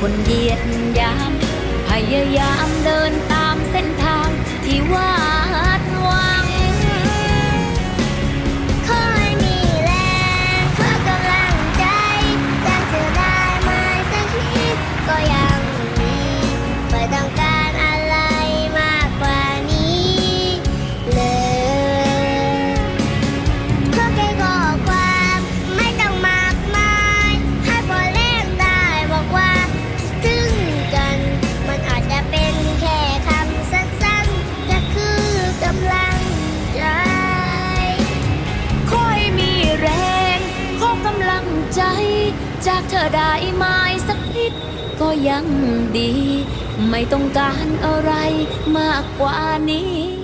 คนเหยียดยามพยายามเดิน จ จากเธอได้ไหมสักนิด ก็ยังดี ไม่ต้องการอะไรมากกว่านี้